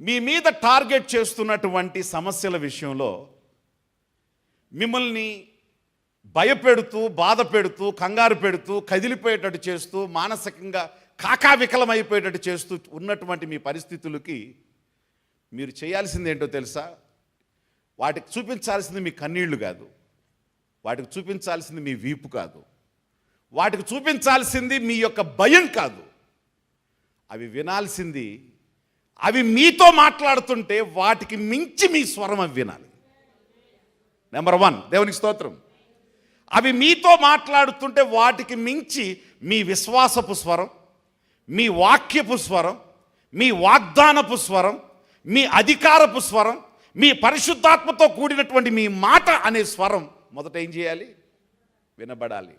మీ మీద టార్గెట్ చేస్తున్నటువంటి సమస్యల విషయంలో మిమ్మల్ని భయపెడుతూ బాధ పెడుతూ కంగారు పెడుతూ కదిలిపోయేటట్టు చేస్తూ మానసికంగా కాకావికలమైపోయేటట్టు చేస్తూ ఉన్నటువంటి మీ పరిస్థితులకి మీరు చేయాల్సింది ఏంటో తెలుసా? వాటికి చూపించాల్సింది మీ కన్నీళ్ళు కాదు. వాటికి చూపించాల్సింది మీ వీపు కాదు. వాటికి చూపించాల్సింది మీ యొక్క భయం కాదు. అవి వినాల్సింది అవి మీతో మాట్లాడుతుంటే వాటికి మించి మీ స్వరం అవి వినాలి. నెంబర్ వన్ దేవునికి స్తోత్రం. అవి మీతో మాట్లాడుతుంటే వాటికి మించి మీ విశ్వాసపు స్వరం మీ వాక్యపు స్వరం మీ వాగ్దానపు స్వరం మీ అధికారపు స్వరం మీ పరిశుద్ధాత్మతో కూడినటువంటి మీ మాట అనే స్వరం మొదట ఏం చేయాలి? వినబడాలి.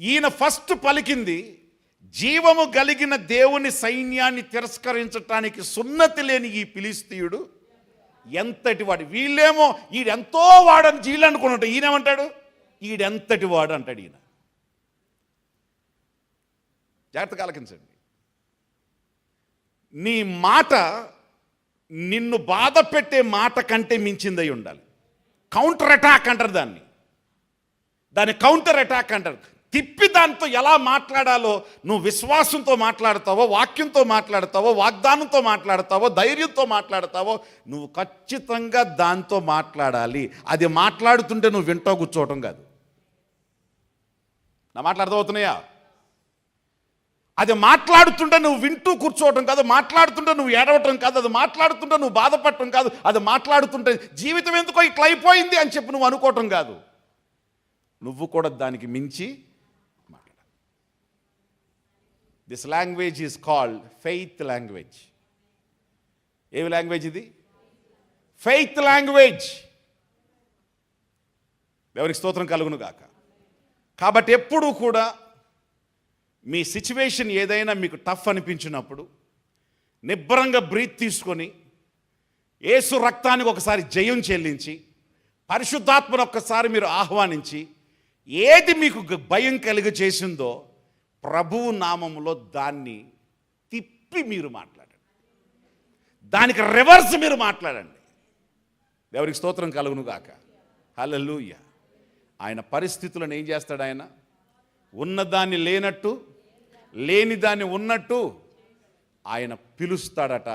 ఈయన ఫస్ట్ పలికింది జీవము కలిగిన దేవుని సైన్యాన్ని తిరస్కరించటానికి సున్నతి లేని ఈ పిలిస్తీయుడు ఎంతటి వాడు? వీళ్ళేమో ఈడెంతో వాడని జీళ్ళు ఈయనేమంటాడు? ఈడెంతటి వాడు అంటాడు ఈయన. జాగ్రత్తగా ఆలకించండి నీ మాట నిన్ను బాధ పెట్టే మాట కంటే మించిందై ఉండాలి. కౌంటర్ అటాక్ అంటారు దాన్ని. దాన్ని కౌంటర్ అటాక్ అంటారు. తిప్పి దాంతో ఎలా మాట్లాడాలో నువ్వు విశ్వాసంతో మాట్లాడతావో వాక్యంతో మాట్లాడతావో వాగ్దానంతో మాట్లాడతావో ధైర్యంతో మాట్లాడతావో నువ్వు ఖచ్చితంగా దాంతో మాట్లాడాలి. అది మాట్లాడుతుంటే నువ్వు వింటో కూర్చోవటం కాదు. నా మాటలు అది మాట్లాడుతుంటే నువ్వు వింటూ కూర్చోవటం కాదు మాట్లాడుతుంటే నువ్వు ఏడవటం కాదు అది మాట్లాడుతుంటే నువ్వు బాధపడటం కాదు అది మాట్లాడుతుంటే జీవితం ఎందుకో ఇట్లా అయిపోయింది అని చెప్పి నువ్వు అనుకోవటం కాదు. నువ్వు కూడా దానికి మించి మాట్లాడాలి this language is called faith language ఏమి లాంగ్వేజ్ ఇది? ఫెయిత్ లాంగ్వేజ్ ఎవరికి స్తోత్రం కలుగును గాక. కాబట్టి ఎప్పుడూ కూడా మీ సిచ్యువేషన్ ఏదైనా మీకు టఫ్ అనిపించినప్పుడు నిబ్బరంగా బ్రీత్ తీసుకొని ఏసు రక్తానికి ఒకసారి జయం చెల్లించి పరిశుద్ధాత్మను ఒక్కసారి మీరు ఆహ్వానించి ఏది మీకు భయం కలిగ చేసిందో ప్రభువు నామములో దాన్ని తిప్పి మీరు మాట్లాడండి. దానికి రివర్స్ మీరు మాట్లాడండి. దేవునికి స్తోత్రం కలుగును గాక. హలలుయ్య ఆయన పరిస్థితులను ఏం చేస్తాడు ఆయన? ఉన్నదాన్ని లేనట్టు లేని దాన్ని ఉన్నట్టు ఆయన పిలుస్తాడట.